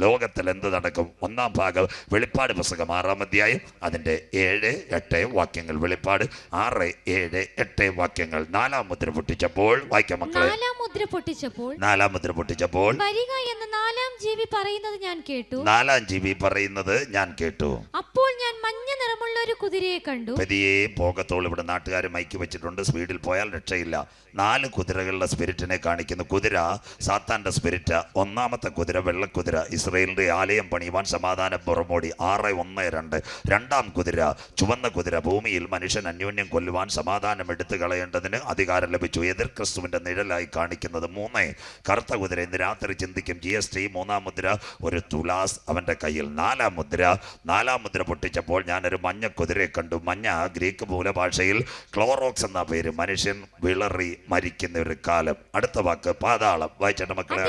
ലോകത്തിൽ എന്ത് നടക്കും? ഒന്നാം ഭാഗം വെളിപ്പാട് പുസ്തകം ആറാം അധ്യായം അതിന്റെ ഏഴ് എട്ട് വാക്യങ്ങൾ. വെളിപ്പാട് ആറ് ഏഴ് എട്ട് വാക്യങ്ങൾ. നാലാം മുദ്ര പൊട്ടിച്ചപ്പോൾ വായിക്കാം മക്കളെ. നാലാം മുദ്ര പൊട്ടിച്ചപ്പോൾ നാലാം മുദ്ര പൊട്ടിച്ചപ്പോൾ വരിക എന്ന നാലാം ജീവി പറയുന്നത് ഞാൻ കേട്ടു. നാലാം ജീവി പറയുന്നത് ഞാൻ കേട്ടു. അപ്പോൾ ഞാൻ മഞ്ഞ നിറമുള്ള ഒരു കുതിരയെ കണ്ടു. പതിയെ പോകത്തോൾ ഇവിടെ നാട്ടുകാർ മൈക്ക് വെച്ചിട്ടുണ്ട്. സ്പീഡിൽ പോയാൽ രക്ഷയില്ല. നാല് കുതിരകളുടെ സ്പിരിറ്റിനെ കാണിക്കുന്നു. കുതിര സാത്താന്റെ സ്പിരിറ്റ് ഒന്നാമത്തെ കുതിര വെള്ളക്കുതിര ഇസ്രയേലിന്റെ ആലയം പണിയുവാൻ സമാധാനം പുറമോടി. ആറ് ഒന്ന് രണ്ട്. രണ്ടാം കുതിര ചുവന്ന കുതിര. ഭൂമിയിൽ മനുഷ്യൻ അന്യോന്യം കൊല്ലുവാൻ സമാധാനം എടുത്തു കളയേണ്ടതിന് അധികാരം ലഭിച്ചു. എതിർ ക്രിസ്തുവിന്റെ നിഴലായി കാണിക്കുന്നത് മൂന്ന്. കറുത്ത കുതിര ഇന്ന് രാത്രി ചിന്തിക്കും. ജി എസ് ടി മൂന്നാം മുദ്ര ഒരു തുലാസ് അവന്റെ കയ്യിൽ. നാലാം മുദ്ര നാലാം മുദ്ര പൊട്ടിച്ചപ്പോൾ ഞാനൊരു മഞ്ഞ കുതിരയെ കണ്ടു. മഞ്ഞ ഗ്രീക്ക് മൂലഭാഷയിൽ ക്ലോറോക്സ് എന്ന പേര്. മനുഷ്യൻ വിളറി മരിക്കുന്ന ഒരു കാലം. അടുത്ത വാക്ക് പാതാളം. വായിച്ചേട്ട മക്കളെ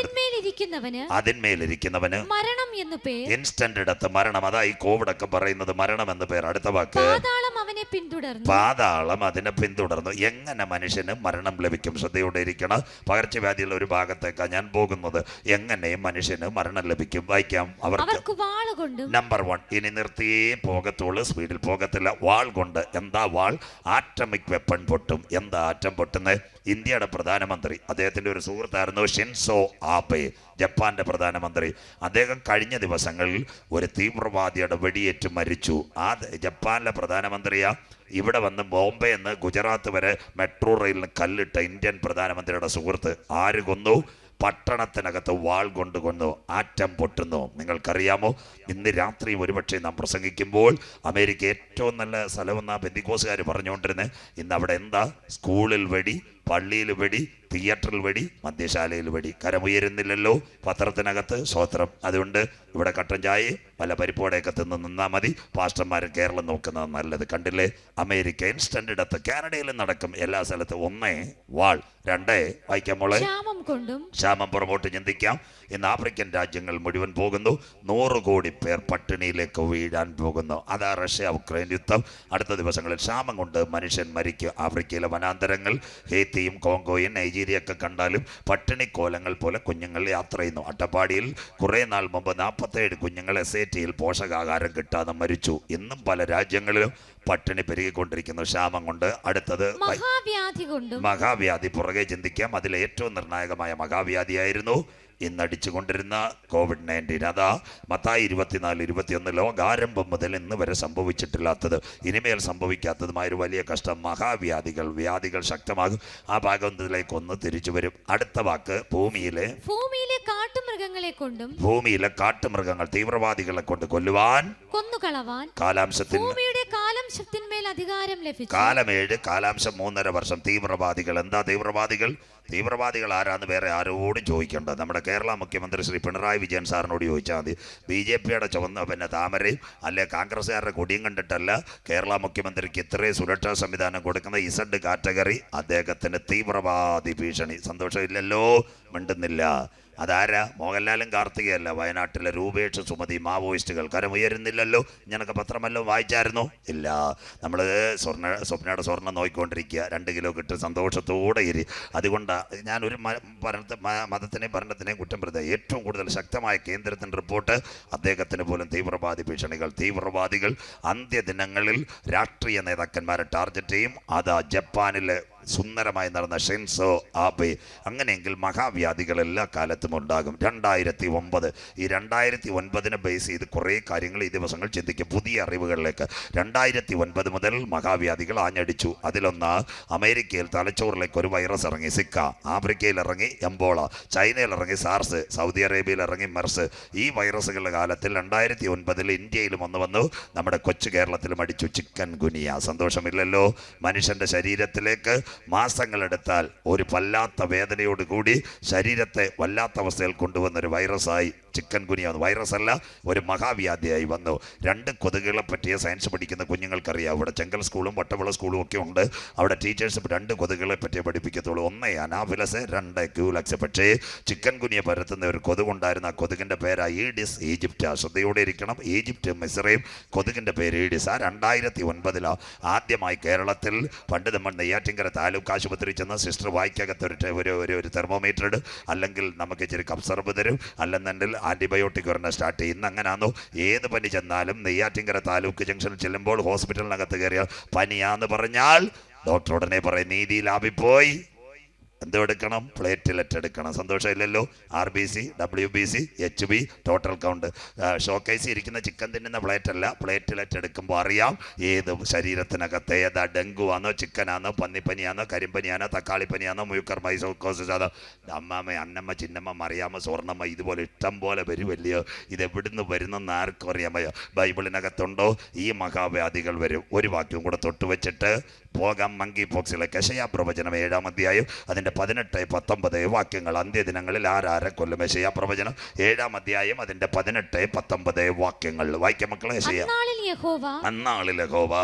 അതിന്മേലിരിക്കുന്നവന് മരണം എന്ന് പേർ ഇൻസ്റ്റന്റ് ഇടത്ത് മരണം. അതായി കോവിഡ് ഒക്കെ പറയുന്നത് മരണം എന്ന് പേര്. അടുത്ത വാക്ക്. പാതാളം അവനെ പിന്തുടർന്നു. പാതാളം അതിനെ പിന്തുടർന്നു. എങ്ങനെ മനുഷ്യന് മരണം ലഭിക്കും? ശ്രദ്ധയോടെ ഇരിക്കണം. പകർച്ചവ്യാധിയുള്ള ഒരു ഭാഗത്തേക്കാണ് ഞാൻ പോകുന്നത്. എങ്ങനെ മനുഷ്യന് മരണം ലഭിക്കും? വായിക്കാം. അവർക്ക് വാൾ കൊണ്ട് നമ്പർ വൺ ഇനി നിർത്തിയേ പോകത്തുള്ളൂ. സ്പീഡിൽ പോകത്തില്ല. വാൾ കൊണ്ട് എന്താ വാൾ? ആറ്റമിക് വെപ്പൺ പൊട്ടും. എന്താ ആറ്റം പൊട്ടുന്നത് ഇന്ത്യയുടെ പ്രധാനമന്ത്രി അദ്ദേഹത്തിന്റെ ഒരു സുഹൃത്തായിരുന്നു ഷിൻസോ ആബെ ജപ്പാന്റെ പ്രധാനമന്ത്രി. അദ്ദേഹം കഴിഞ്ഞ ദിവസങ്ങളിൽ ഒരു തീവ്രവാദിയുടെ വെടിയേറ്റ് മരിച്ചു. ആ ജപ്പാനിലെ ജപ്പാനിലെ പ്രധാനമന്ത്രിയാ ഇവിടെ വന്ന് ബോംബെ എന്ന് ഗുജറാത്ത് വരെ മെട്രോ റെയിലിന് കല്ലിട്ട ഇന്ത്യൻ പ്രധാനമന്ത്രിയുടെ സുഹൃത്ത് ആര് കൊന്നു? പട്ടണത്തിനകത്ത് വാൾ കൊണ്ട് കൊന്നു ആറ്റം പൊട്ടുന്നു. നിങ്ങൾക്കറിയാമോ? ഇന്ന് രാത്രി ഒരുപക്ഷെ നാം പ്രസംഗിക്കുമ്പോൾ അമേരിക്ക ഏറ്റവും നല്ല സ്ഥലമെന്നാണ് ബെന്തിക്കോസുകാർ പറഞ്ഞുകൊണ്ടിരുന്നത് ഇന്ന് അവിടെ എന്താ? സ്കൂളിൽ വെടി പള്ളിയിൽ വെടി തിയേറ്ററിൽ വെടി മദ്യശാലയിൽ വെടി. കരമുയരുന്നില്ലല്ലോ പത്രത്തിനകത്ത് സ്വോത്രം. അതുകൊണ്ട് ഇവിടെ കട്ടൻ ചായ പല പരിപ്പോടെയൊക്കെ തിന്ന് നിന്നാൽ മതി. പാസ്റ്റർമാരും കേരളം നോക്കുന്നത് നല്ലത്. കണ്ടില്ലേ? അമേരിക്ക ഇൻസ്റ്റന്റ് ഇടത്ത് കാനഡയിലും നടക്കും. എല്ലാ സ്ഥലത്തും ഒന്നേ വാൾ രണ്ടേ വായിക്കാം മോളെ. ക്ഷാമം പുറമോട്ട് ചിന്തിക്കാം. ഇന്ന് ആഫ്രിക്കൻ രാജ്യങ്ങൾ മുഴുവൻ പോകുന്നു. നൂറ് കോടി പേർ പട്ടിണിയിലേക്ക് വീഴാൻ പോകുന്നു. അതാ റഷ്യ ഉക്രൈൻ യുദ്ധം. അടുത്ത ദിവസങ്ങളിൽ ക്ഷാമം കൊണ്ട് മനുഷ്യൻ മരിക്കും. ആഫ്രിക്കയിലെ വനാന്തരങ്ങൾ ഹേത്തിയും കോങ്കോയും നൈജീരിയ ഒക്കെ കണ്ടാലും പട്ടിണി കോലങ്ങൾ പോലെ കുഞ്ഞുങ്ങൾ യാത്ര ചെയ്യുന്നു. അട്ടപ്പാടിയിൽ കുറേ നാൾ മുമ്പ് നാൽപ്പത്തേഴ് കുഞ്ഞുങ്ങൾ എസ് ഐ ടിയിൽ പോഷകാഹാരം കിട്ടാതെ മരിച്ചു. ഇന്നും പല രാജ്യങ്ങളിലും പട്ടിണി പെരുകിക്കൊണ്ടിരിക്കുന്നു. ക്ഷാമം കൊണ്ട് അടുത്തത് മഹാവ്യാധി പുറകെ ചിന്തിക്കാം. അതിലെ ഏറ്റവും നിർണായകമായ മഹാവ്യാധിയായിരുന്നു ഇന്നടിച്ചുകൊണ്ടിരുന്ന കോവിഡ് നയന്റീൻ അതാ മത്തായി ഇരുപത്തിനാല് ഇരുപത്തിയൊന്ന് ലോകാരംഭം മുതൽ ഇന്ന് വരെ സംഭവിച്ചിട്ടില്ലാത്തത്. ഇനിമേൽ സംഭവിക്കാത്തതുമായ ഒരു വലിയ കഷ്ടം. മഹാവ്യാധികൾ വ്യാധികൾ ശക്തമാകും. ആ ഭാഗത്തിലേക്ക് ഒന്ന് തിരിച്ചു വരും. അടുത്ത വാക്ക് ഭൂമിയിലെ ഭൂമിയിലെ കാട്ടുമൃഗങ്ങളെ കൊണ്ടും ഭൂമിയിലെ കാട്ടുമൃഗങ്ങൾ തീവ്രവാദികളെ കൊണ്ട് കൊല്ലുവാൻ കൊന്നുകളവാൻ കാലാംശത്തിൽ ഭൂമിയുടെ കാലാംശത്തിന്മേൽ അധികാരം ലഭിച്ചു. കാലമേഴ് കാലാംശം മൂന്നര വർഷം. തീവ്രവാദികൾ എന്താ തീവ്രവാദികൾ? തീവ്രവാദികൾ ആരാന്ന് വേറെ ആരോടും ചോദിക്കേണ്ട. നമ്മുടെ കേരള മുഖ്യമന്ത്രി ശ്രീ പിണറായി വിജയൻ സാറിനോട് ചോദിച്ചാൽ മതി. ബി ജെ പിയുടെ ചുവന്ന പിന്നെ താമരയും അല്ലെ കോൺഗ്രസ്സുകാരുടെ കൊടിയും കണ്ടിട്ടല്ല കേരള മുഖ്യമന്ത്രിക്ക് ഇത്രയും സുരക്ഷാ സംവിധാനം കൊടുക്കുന്ന ഇസഡ് കാറ്റഗറി അദ്ദേഹത്തിന് തീവ്രവാദി ഭീഷണി. സന്തോഷമില്ലല്ലോ? മിണ്ടുന്നില്ല. അതാരാ? മോഹൻലാലും കാർത്തികയല്ല. വയനാട്ടിലെ രൂപേഷ് സുമതി മാവോയിസ്റ്റുകൾ. കരമുയരുന്നില്ലല്ലോ ഞാനൊക്കെ പത്രമല്ലോ വായിച്ചായിരുന്നോ? ഇല്ല. നമ്മൾ സ്വർണ സ്വപ്നയുടെ സ്വർണം നോക്കിക്കൊണ്ടിരിക്കുക രണ്ട് കിലോ കിട്ടും. സന്തോഷത്തോടെ ഇരി. അതുകൊണ്ടാണ് ഞാനൊരു ഭരണത്തെ മതത്തിനെയും ഭരണത്തിനെയും കുറ്റം പറയുന്നത് ഏറ്റവും കൂടുതൽ ശക്തമായ കേന്ദ്രത്തിന്റെ റിപ്പോർട്ട് അദ്ദേഹത്തിന് പോലും തീവ്രവാദി ഭീഷണികൾ തീവ്രവാദികൾ. അന്ത്യദിനങ്ങളിൽ രാഷ്ട്രീയ നേതാക്കന്മാരെ ടാർഗറ്റ് ചെയ്യും. അതാ ജപ്പാനിലെ സുന്ദരമായി നടന്ന ഷെൻസോ ആബെ അങ്ങനെയെങ്കിൽ മഹാവ്യാധികൾ എല്ലാ കാലത്തും ഉണ്ടാകും. രണ്ടായിരത്തി ഒമ്പത് ഈ രണ്ടായിരത്തി ഒൻപതിനെ ബേസ് ചെയ്ത് കുറേ കാര്യങ്ങൾ ഈ ദിവസങ്ങൾ ചിന്തിക്കും. പുതിയ അറിവുകളിലേക്ക്. രണ്ടായിരത്തി ഒൻപത് മുതൽ മഹാവ്യാധികൾ ആഞ്ഞടിച്ചു. അതിലൊന്ന് അമേരിക്കയിൽ തലച്ചോറിലേക്ക് ഒരു വൈറസ് ഇറങ്ങി. സിക്ക. ആഫ്രിക്കയിൽ ഇറങ്ങി എംബോള. ചൈനയിൽ ഇറങ്ങി സാർസ്. സൗദി അറേബ്യയിൽ ഇറങ്ങി മെർസ്. ഈ വൈറസുകളുടെ കാലത്തിൽ രണ്ടായിരത്തി ഒൻപതിൽ ഇന്ത്യയിലും ഒന്ന് വന്നു. നമ്മുടെ കൊച്ചു കേരളത്തിലും അടിച്ചു. Chikungunya. സന്തോഷമില്ലല്ലോ. മനുഷ്യന്റെ ശരീരത്തിലേക്ക് മാസങ്ങളെടുത്താൽ ഒരു വല്ലാത്ത വേദനയോട് കൂടി ശരീരത്തെ വല്ലാത്ത അവസ്ഥയിൽ കൊണ്ടുവന്നൊരു വൈറസായി ചിക്കൻ ഗുനിയ വൈറസ് അല്ല ഒരു മഹാവ്യാധിയായി വന്നു. രണ്ട് കൊതുകുകളെ പറ്റിയ സയൻസ് പഠിക്കുന്ന കുഞ്ഞുങ്ങൾക്കറിയാം. അവിടെ ചെങ്കൽ സ്കൂളും വട്ടവിള സ്കൂളും ഒക്കെ ഉണ്ട്. അവിടെ ടീച്ചേഴ്സ് രണ്ട് കൊതുകുകളെ പറ്റിയേ പഠിപ്പിക്കത്തുള്ളൂ. ഒന്ന് അനാഫിലസ് രണ്ട് ക്യൂലക്സ്. പക്ഷേ ചിക്കൻ കുനിയെ പരത്തുന്ന ഒരു കൊതുകുണ്ടായിരുന്ന ആ കൊതുകിന്റെ പേരാ ഈഡിസ് ഈജിപ്റ്റ്. ശ്രദ്ധയോടെ ഇരിക്കണം. ഈജിപ്റ്റ് മിസ്രയും കൊതുകിന്റെ പേര് ഈഡിസ്. ആ രണ്ടായിരത്തി ഒൻപതിലാണ് ആദ്യമായി കേരളത്തിൽ പണ്ട് നമ്മൾ നെയ്യാറ്റിങ്കര താലൂക്ക് ആശുപത്രി ചെന്ന് സിസ്റ്റർ വായിക്കകത്ത് ഒരു ഒരു ഒരു തെർമോമീറ്റർ അല്ലെങ്കിൽ നമുക്ക് ഇച്ചിരി കബ്സർബ് തരും. അല്ലെന്നുണ്ടെങ്കിൽ ആന്റിബയോട്ടിക് ഒരെണ്ണം സ്റ്റാർട്ട് ചെയ്യും. ഇന്ന് അങ്ങനാന്നോ? ഏത് പനി ചെന്നാലും നെയ്യാറ്റിങ്കര താലൂക്ക് ജംഗ്ഷനിൽ ചെല്ലുമ്പോൾ ഹോസ്പിറ്റലിനകത്ത് കയറിയാൽ പനിയാന്ന് പറഞ്ഞാൽ ഡോക്ടർ ഉടനെ പറയും നീതി ലാഭിപ്പോയി. എന്തോ എടുക്കണം പ്ലേറ്റ്ലെറ്റ് എടുക്കണം സന്തോഷമില്ലല്ലോ R B C W B C H B total count showcase ഇരിക്കുന്ന ചിക്കൻ തിന്നുന്ന പ്ലേറ്റ് അല്ല. പ്ലേറ്റ്ലെറ്റ് എടുക്കുമ്പോൾ അറിയാം ഏത് ശരീരത്തിനകത്ത് ഏതാ ഡെങ്കു ആണോ ചിക്കനാണോ പന്നിപ്പനിയാണോ കരിമ്പനിയാണോ തക്കാളിപ്പനിയാണോ മ്യൂക്കർ മൈസോക്കോസിസ് ആണോ അമ്മാമ്മ അന്നമ്മ ചിന്നമ്മ മറിയാമ്മ സ്വർണമ്മ ഇതുപോലെ ഇഷ്ടം പോലെ വരുമല്ലയോ ഇത് എവിടുന്ന് വരുന്നെന്ന് ആർക്കും അറിയാമയോ ബൈബിളിനകത്തുണ്ടോ? ഈ മഹാവ്യാധികൾ വരും. ഒരു വാക്യം കൂടെ തൊട്ടുവെച്ചിട്ട് പോകാം മങ്കി പോക്സിലെ കശയാ പ്രവചനം ഏഴാം അധ്യായം അതിന്റെ പതിനെട്ട് പത്തൊമ്പത് വാക്യങ്ങൾ അന്ത്യദിനങ്ങളിൽ ആരാരെ കൊല്ലും? യശയാ പ്രവചനം ഏഴാം അധ്യായം അതിന്റെ പതിനെട്ട് പത്തൊമ്പത് വാക്യങ്ങൾ. വായിക്കാം മക്കളെ അന്നാളിൽ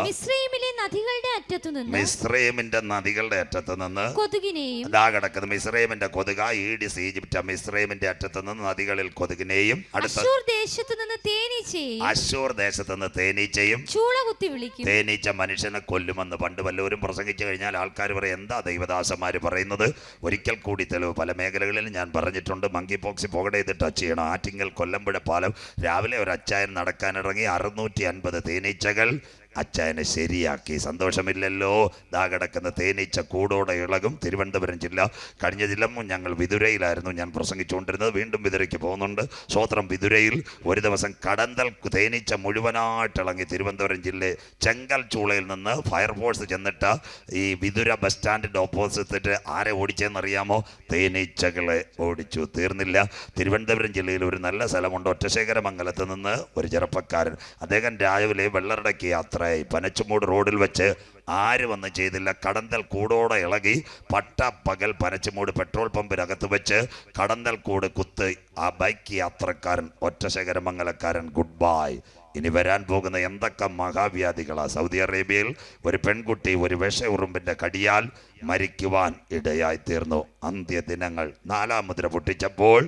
മിസ്രൈമിലെ നദികളുടെ അറ്റത്തു നിന്ന് മിസ്രൈമിന്റെ നദികളുടെ അറ്റത്ത് നിന്ന് കൊതുകിനെയും ഇതാ കിടക്കുന്നത് മിസ്രൈമിന്റെ കൊതുക ഈഡിസ് ഈജിപ്റ്റ് മിസ്രൈമിന്റെ അറ്റത്ത് നിന്ന് നദികളിൽ കൊതുകിനെയും അടുത്ത ദേശത്തു നിന്ന് തേനീച്ചയും അശൂർ ദേശത്ത് നിന്ന് തേനീച്ചയും ചൂള കുത്തി വിളിക്കും. തേനീച്ച മനുഷ്യനെ കൊല്ലുമെന്ന് പണ്ട് വല്ലവരും പ്രസംഗിച്ചു കഴിഞ്ഞാൽ ആൾക്കാർ പറയും എന്താ ദൈവദാസന്മാർ പറയുന്നത്? ഒരിക്കൽ കൂടി തെളിവ് പല മേഖലകളിലും ഞാൻ പറഞ്ഞിട്ടുണ്ട്. മങ്കി പോക്സി പോകട്ടെ ഇത് ടച്ച് ചെയ്യണം. ആറ്റിങ്ങൽ കൊല്ലമ്പുഴ പാലം. രാവിലെ ഒരു അച്ചായൻ നടക്കാനിറങ്ങി അറുന്നൂറ്റി അൻപത് തേനീച്ചകൾ അച്ചായനെ ശരിയാക്കി. സന്തോഷമില്ലല്ലോ. ദാ കിടക്കുന്ന തേനീച്ച കൂടോടെ ഇളകും. തിരുവനന്തപുരം ജില്ല കഴിഞ്ഞ ജില്ല ഞങ്ങൾ വിതുരയിലായിരുന്നു. ഞാൻ പ്രസംഗിച്ചുകൊണ്ടിരുന്നത് വീണ്ടും വിതുരയ്ക്ക് പോകുന്നുണ്ട്. സ്വോത്രം വിതുരയിൽ ഒരു ദിവസം കടന്തൽ തേനീച്ച മുഴുവനായിട്ട് ഇളങ്ങി തിരുവനന്തപുരം ജില്ലയിൽ ചെങ്കൽ ചൂളയിൽ നിന്ന് ഫയർഫോഴ്സ് ചെന്നിട്ട് ഈ വിതുര ബസ് സ്റ്റാൻഡിന്റെ ഓപ്പോസിറ്റ് ആരെ ഓടിച്ചെന്നറിയാമോ? തേനീച്ചകളെ ഓടിച്ചു. തീർന്നില്ല. തിരുവനന്തപുരം ജില്ലയിൽ ഒരു നല്ല സ്ഥലമുണ്ട്. ഒറ്റശേഖരമംഗലത്ത് നിന്ന് ഒരു ചെറുപ്പക്കാരൻ. അദ്ദേഹം രാവിലെ വെള്ളറടക്കി യാത്രയായി. പനച്ചുമൂട് റോഡിൽ വെച്ച് ആര് വന്ന് ചെയ്തില്ല. കടന്തൽ കൂടോടെ ഇളകി പട്ട പകൽ പനച്ചുമൂട് പെട്രോൾ പമ്പിനകത്ത് വെച്ച് കടന്തൽ കൂട് കുത്ത് ആ ബൈക്ക് യാത്രക്കാരൻ ഒറ്റശേഖരമംഗലക്കാരൻ ഗുഡ് ബൈ. ഇനി വരാൻ പോകുന്ന എന്തൊക്കെ മഹാവ്യാധികളാ? സൗദി അറേബ്യയിൽ ഒരു പെൺകുട്ടി ഒരു വിഷ ഉറുമ്പിന്റെ കടിയാൽ മരിക്കുവാൻ ഇടയായി തീർന്നു അന്ത്യദിനങ്ങൾ നാലാം മുദ്ര പൊട്ടിച്ചപ്പോൾ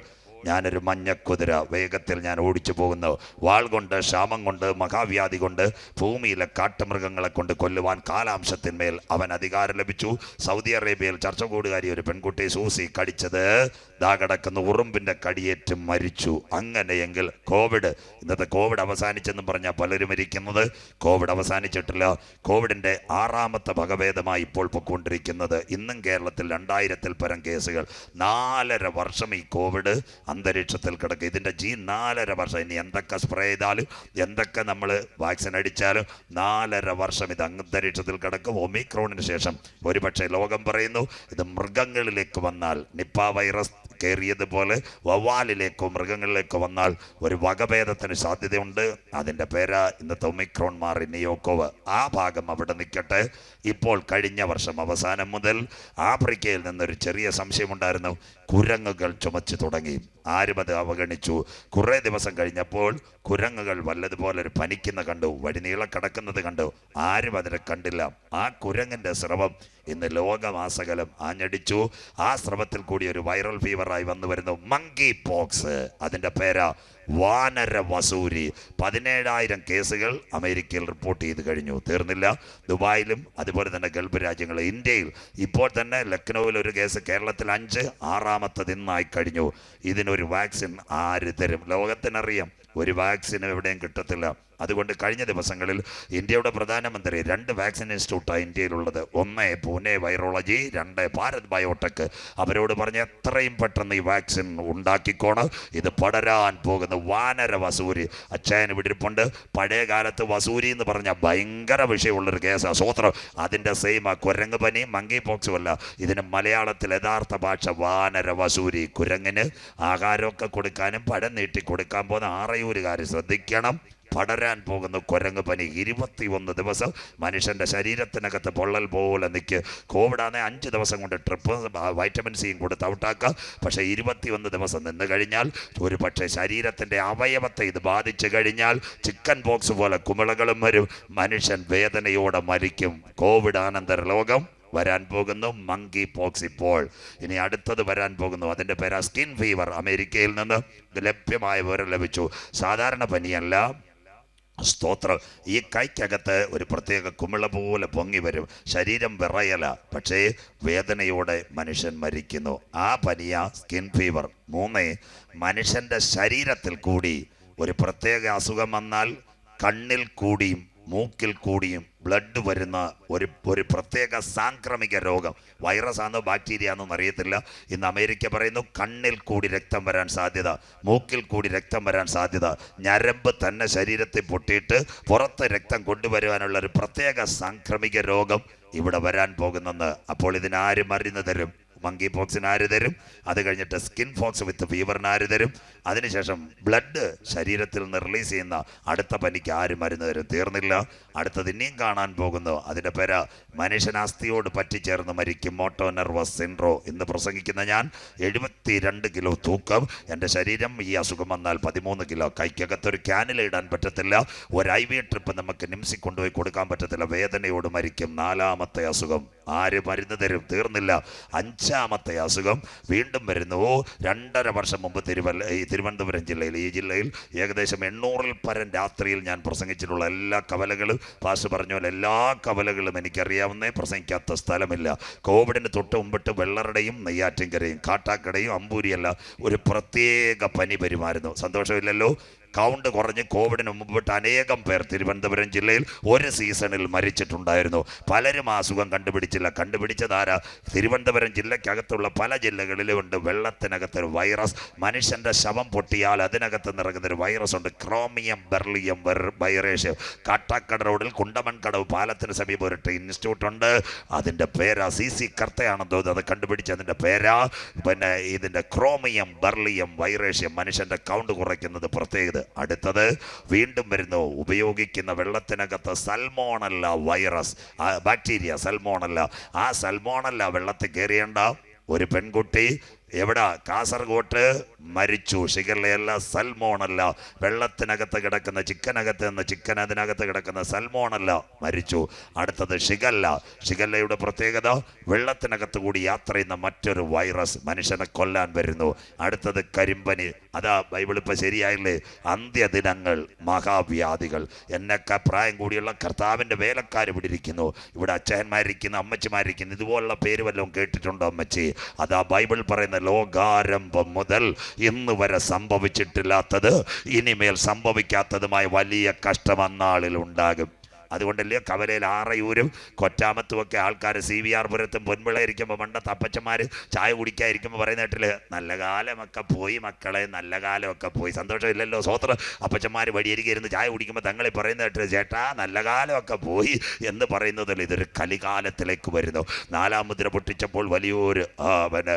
ഞാനൊരു മഞ്ഞക്കുതിര വേഗത്തിൽ ഞാൻ ഓടിച്ചു പോകുന്നു. വാൾ കൊണ്ട് ക്ഷാമം കൊണ്ട് മഹാവ്യാധി കൊണ്ട് ഭൂമിയിലെ കാട്ടുമൃഗങ്ങളെ കൊണ്ട് കൊല്ലുവാൻ കാലാംശത്തിന്മേൽ അവൻ അധികാരം ലഭിച്ചു. സൗദി അറേബ്യയിൽ ചർച്ച കൂടുകാരി ഒരു പെൺകുട്ടി സൂസി കടിച്ചത്. ദാ കിടക്കുന്ന ഉറുമ്പിന്റെ കടിയേറ്റ് മരിച്ചു. അങ്ങനെയെങ്കിൽ കോവിഡ് ഇന്നത്തെ കോവിഡ് അവസാനിച്ചെന്ന് പറഞ്ഞാൽ പലരും ഇരിക്കുന്നത്. കോവിഡ് അവസാനിച്ചിട്ടില്ല. കോവിഡിന്റെ ആറാമത്തെ വകഭേദമായി ഇപ്പോൾ പൊക്കൊണ്ടിരിക്കുന്നത് ഇന്നും കേരളത്തിൽ രണ്ടായിരത്തിൽ പരം കേസുകൾ. നാലര വർഷം ഈ കോവിഡ് അന്തരീക്ഷത്തിൽ കിടക്കുക. ഇതിന്റെ ജി നാലര വർഷം. ഇനി എന്തൊക്കെ സ്പ്രേ ചെയ്താലും എന്തൊക്കെ നമ്മൾ വാക്സിൻ അടിച്ചാലും നാലര വർഷം ഇത് അന്തരീക്ഷത്തിൽ കിടക്കും. ഒമിക്രോണിന് ശേഷം ഒരുപക്ഷെ ലോകം പറയുന്നു ഇത് മൃഗങ്ങളിലേക്ക് വന്നാൽ നിപ്പ വൈറസ് കയറിയതുപോലെ വവ്വാലിലേക്കോ മൃഗങ്ങളിലേക്കോ വന്നാൽ ഒരു വകഭേദത്തിന് സാധ്യതയുണ്ട്. അതിന്റെ പേര് ഇന്നത്തെ ഒമിക്രോൺ മാറി നിയോക്കോവ്. ആ ഭാഗം അവിടെ നിൽക്കട്ടെ. ഇപ്പോൾ കഴിഞ്ഞ വർഷം അവസാനം മുതൽ ആഫ്രിക്കയിൽ നിന്നൊരു ചെറിയ സംശയമുണ്ടായിരുന്നു. കുരങ്ങുകൾ ചുമച്ചു തുടങ്ങി. ആരും അത് അവഗണിച്ചു. കുറേ ദിവസം കഴിഞ്ഞപ്പോൾ കുരങ്ങുകൾ വല്ലതുപോലെ ഒരു പനിക്കുന്ന കണ്ടു വഴി നീളെ കിടക്കുന്നത് കണ്ടു. ആരും അതിനെ കണ്ടില്ല. ആ കുരങ്ങിന്റെ സ്രവം ഇന്ന് ലോകമാസകലം ആഞ്ഞടിച്ചു. ആ സ്രവത്തിൽ കൂടി ഒരു വൈറൽ ഫീവറായി വന്നു വരുന്നു. മങ്കി പോക്സ് അതിന്റെ പേരാ വാനര വസൂരി. പതിനേഴായിരം കേസുകൾ അമേരിക്കയിൽ റിപ്പോർട്ട് ചെയ്ത് കഴിഞ്ഞു. തീർന്നില്ല. ദുബായിലും അതുപോലെ തന്നെ ഗൾഫ് രാജ്യങ്ങൾ ഇന്ത്യയിൽ ഇപ്പോൾ തന്നെ ലക്നൌവിൽ ഒരു കേസ് കേരളത്തിൽ അഞ്ച് ആറാമത്തെ ഇന്നായി കഴിഞ്ഞു. ഇതിനൊരു വാക്സിൻ ആര് തരും? ലോകത്തിനറിയാം. ഒരു വാക്സിനും എവിടെയും കിട്ടത്തില്ല. അതുകൊണ്ട് കഴിഞ്ഞ ദിവസങ്ങളിൽ ഇന്ത്യയുടെ പ്രധാനമന്ത്രി രണ്ട് വാക്സിൻ ഇൻസ്റ്റിറ്റ്യൂട്ടാണ് ഇന്ത്യയിലുള്ളത്. ഒന്ന് പൂനെ വൈറോളജി രണ്ട് ഭാരത് ബയോടെക്. അവരോട് പറഞ്ഞ് എത്രയും പെട്ടെന്ന് ഈ വാക്സിൻ ഉണ്ടാക്കിക്കോണം. ഇത് പടരാൻ പോകുന്ന വാനര വസൂരി. അച്ഛൻ വിടിരിപ്പുണ്ട് പഴയ കാലത്ത് വസൂരി എന്ന് പറഞ്ഞാൽ ഭയങ്കര വിഷയമുള്ളൊരു കേസാണ് സ്വോത്രം അതിന്റെ സെയിം ആ കുരങ്ങ് പനി മങ്കി പോക്സും അല്ല. ഇതിന് മലയാളത്തിൽ യഥാർത്ഥ ഭാഷ വാനര വസൂരി. കുരങ്ങിന് ആഹാരമൊക്കെ കൊടുക്കാനും പഴം നീട്ടി കൊടുക്കാൻ പോകുന്ന ആറയൂരുകാർ ശ്രദ്ധിക്കണം. പടരാൻ പോകുന്ന കുരങ്ങ് പനി ഇരുപത്തി ഒന്ന് ദിവസം മനുഷ്യന്റെ ശരീരത്തിനകത്ത് പൊള്ളൽ പോലെ നിൽക്കുക കോവിഡാണെ അഞ്ച് ദിവസം കൊണ്ട് ട്രിപ്പ് വൈറ്റമിൻ സിയും കൊടുത്ത് ഔട്ടാക്കുക പക്ഷേ ഇരുപത്തി ഒന്ന് ദിവസം നിന്ന് കഴിഞ്ഞാൽ ഒരു പക്ഷേ ശരീരത്തിന്റെ അവയവത്തെ ഇത് ബാധിച്ചു കഴിഞ്ഞാൽ ചിക്കൻ ബോക്സ് പോലെ കുമിളകളും വരും. മനുഷ്യൻ വേദനയോടെ മരിക്കും. കോവിഡ് ആനന്തര ലോകം വരാൻ പോകുന്നു. മങ്കി പോക്സ് ഇപ്പോൾ. ഇനി അടുത്തത് വരാൻ പോകുന്നു. അതിന്റെ പേരാ സ്കിൻ ഫീവർ അമേരിക്കയിൽ നിന്ന് ലഭ്യമായ വിവരം ലഭിച്ചു. സാധാരണ പനിയല്ല. സ്തോത്രം. ഈ കൈക്കകത്ത് ഒരു പ്രത്യേക കുമിള പോലെ പൊങ്ങി വരും. ശരീരം വിറയല പക്ഷേ വേദനയോടെ മനുഷ്യൻ മരിക്കുന്നു. ആ പനിയ സ്കിൻ ഫീവർ. മൂന്ന് മനുഷ്യന്റെ ശരീരത്തിൽ കൂടി ഒരു പ്രത്യേക അസുഖം വന്നാൽ കണ്ണിൽ കൂടിയും മൂക്കിൽ കൂടിയും ബ്ലഡ് വരുന്ന ഒരു ഒരു പ്രത്യേക സാംക്രമിക രോഗം. വൈറസ് ആണോ ബാക്ടീരിയ ആണോ അറിയത്തില്ല ഇന്ന് അമേരിക്ക പറയുന്നു കണ്ണിൽ കൂടി രക്തം വരാൻ സാധ്യത മൂക്കിൽ കൂടി രക്തം വരാൻ സാധ്യത. ഞരമ്പ് തന്നെ ശരീരത്തിൽ പൊട്ടിയിട്ട് പുറത്ത് രക്തം കൊണ്ടുവരുവാനുള്ള ഒരു പ്രത്യേക സാംക്രമിക രോഗം ഇവിടെ വരാൻ പോകുന്നെന്ന് അപ്പോൾ ഇതിനാരും അറിഞ്ഞു തരും? മങ്കി പോക്സിന് ആര് തരും? അത് കഴിഞ്ഞിട്ട് സ്കിൻ ഫോക്സ് വിത്ത് ഫീവറിന് ആര് തരും? അതിനുശേഷം ബ്ലഡ് ശരീരത്തിൽ നിന്ന് റിലീസ് ചെയ്യുന്ന അടുത്ത പനിക്ക് ആര് മരുന്ന് തരും? തീർന്നില്ല. അടുത്തത് ഇനിയും കാണാൻ പോകുന്നു. അതിന്റെ പേര് മനുഷ്യനാസ്തിയോട് പറ്റിച്ചേർന്ന് മരിക്കും മോട്ടോ നെർവസ് സിൻഡ്രോ എന്ന് പ്രസംഗിക്കുന്ന ഞാൻ. എഴുപത്തി രണ്ട് കിലോ തൂക്കം. എന്റെ ശരീരം ഈ അസുഖം വന്നാൽ പതിമൂന്ന് കിലോ കൈക്കകത്തൊരു ക്യാനിൽ ഇടാൻ പറ്റത്തില്ല. ഒരു ഐ വി ട്രിപ്പ് നമുക്ക് നിംസി കൊണ്ടുപോയി കൊടുക്കാൻ പറ്റത്തില്ല. വേദനയോട് മരിക്കും നാലാമത്തെ അസുഖം. ആര് മരുന്ന് തരും? തീർന്നില്ല. അഞ്ചാമത്തെ അസുഖം വീണ്ടും വരുന്നു. രണ്ടര വർഷം മുമ്പ് തിരുവല്ല ഈ തിരുവനന്തപുരം ജില്ലയിൽ ഈ ജില്ലയിൽ ഏകദേശം എണ്ണൂറിൽ പരം രാത്രിയിൽ ഞാൻ പ്രസംഗിച്ചിട്ടുള്ള എല്ലാ കവലകളും പാസ് പറഞ്ഞ പോലെ എല്ലാ കവലകളും എനിക്കറിയാവുന്നേ പ്രസംഗിക്കാത്ത സ്ഥലമില്ല. കോവിഡിന് തൊട്ട് മുമ്പിട്ട് വെള്ളറുടെയും നെയ്യാറ്റിൻകരയും കാട്ടാക്കടയും അമ്പൂരിയല്ല ഒരു പ്രത്യേക പനി പെരുമാറുന്നു. സന്തോഷമില്ലല്ലോ? കൗണ്ട് കുറഞ്ഞ് കോവിഡിന് മുമ്പിട്ട് അനേകം പേർ തിരുവനന്തപുരം ജില്ലയിൽ ഒരു സീസണിൽ മരിച്ചിട്ടുണ്ടായിരുന്നു. പലരും ആ അസുഖം കണ്ടുപിടിച്ചില്ല. കണ്ടുപിടിച്ചതാരാ തിരുവനന്തപുരം ജില്ലയ്ക്കകത്തുള്ള പല ജില്ലകളിലും ഉണ്ട്. വെള്ളത്തിനകത്തൊരു വൈറസ് മനുഷ്യന്റെ ശവം പൊട്ടിയാൽ അതിനകത്ത് നിറങ്ങുന്ന ഒരു വൈറസ് ഉണ്ട്. ക്രോമിയം ബെർലിയം വൈറേഷ്യം കാട്ടാക്കട റോഡിൽ കുണ്ടമൺകടവ് പാലത്തിന് സമീപം ഒരു ഇൻസ്റ്റിറ്റ്യൂട്ട് ഉണ്ട്. അതിന്റെ പേരാ സി സി കർത്തയാണെന്ന് തോന്നുന്നു. അത് കണ്ടുപിടിച്ച് അതിന്റെ പേരാ. പിന്നെ ഇതിന്റെ ക്രോമിയം ബെർലിയം വൈറേഷ്യം മനുഷ്യന്റെ കൗണ്ട് കുറയ്ക്കുന്നത് പ്രത്യേകത അടുത്തത്. വീണ്ടും വരുന്നു ഉപയോഗിക്കുന്ന വെള്ളത്തിനകത്ത് സൽമോണല്ല വൈറസ്. ബാക്ടീരിയ സൽമോണല്ല. ആ സൽമോണല്ല വെള്ളത്തിൽ കയറിയേണ്ട. ഒരു പെൺകുട്ടി എവിടെ? കാസർഗോട്ട് മരിച്ചു. ഷിഗർലയല്ല സൽമോണല്ല. വെള്ളത്തിനകത്ത് കിടക്കുന്ന ചിക്കനകത്ത് നിന്ന് ചിക്കൻ അതിനകത്ത് കിടക്കുന്ന സൽമോണല്ല മരിച്ചു. അടുത്തത് ഷിഗല്ല. ഷിഗല്ലയുടെ പ്രത്യേകത വെള്ളത്തിനകത്ത് കൂടി യാത്ര ചെയ്യുന്ന മറ്റൊരു വൈറസ് മനുഷ്യനെ കൊല്ലാൻ വരുന്നു. അടുത്തത് കരിമ്പനി. അതാ ബൈബിൾ ഇപ്പൊ ശരിയായില്ലേ? അന്ത്യദിനങ്ങൾ മഹാവ്യാധികൾ. എന്നൊക്കെ പ്രായം കൂടിയുള്ള കർത്താവിന്റെ വേലക്കാർ ഇവിടെ ഇരിക്കുന്നു. ഇവിടെ അച്ഛന്മാരിക്കുന്നു അമ്മച്ചിമാരിക്കുന്നു ഇതുപോലുള്ള പേര് വല്ലതും കേട്ടിട്ടുണ്ടോ അമ്മച്ചി? അതാ ബൈബിൾ പറയുന്ന ലോകാരംഭം മുതൽ ഇന്ന് വരെ സംഭവിച്ചിട്ടില്ലാത്തത് ഇനിമേൽ സംഭവിക്കാത്തതുമായ വലിയ കഷ്ടം അന്നാളിൽ ഉണ്ടാകും. അതുകൊണ്ടല്ലേ കവലയിൽ ആറയൂരും കൊറ്റാമത്തും ഒക്കെ ആൾക്കാർ സി വി ആർ പുരത്തും പൊൻപിള ഇരിക്കുമ്പോൾ പണ്ടത്തെ അപ്പച്ചന്മാർ ചായ കുടിക്കാതിരിക്കുമ്പോൾ പറയുന്ന കേട്ടില്ല? നല്ല കാലമൊക്കെ പോയി മക്കളെ നല്ല കാലമൊക്കെ പോയി. സന്തോഷമില്ലല്ലോ സ്വോത്ര അപ്പച്ചന്മാർ വഴിയരികെ ഇരുന്ന് ചായ കുടിക്കുമ്പോൾ തങ്ങളെ പറയുന്ന കേട്ടില്ല? ചേട്ടാ നല്ല കാലമൊക്കെ പോയി എന്ന് പറയുന്നതല്ല ഇതൊരു കലികാലത്തിലേക്ക് വരുന്നു. നാലാം മുദ്ര പൊട്ടിച്ചപ്പോൾ വലിയൊരു പിന്നെ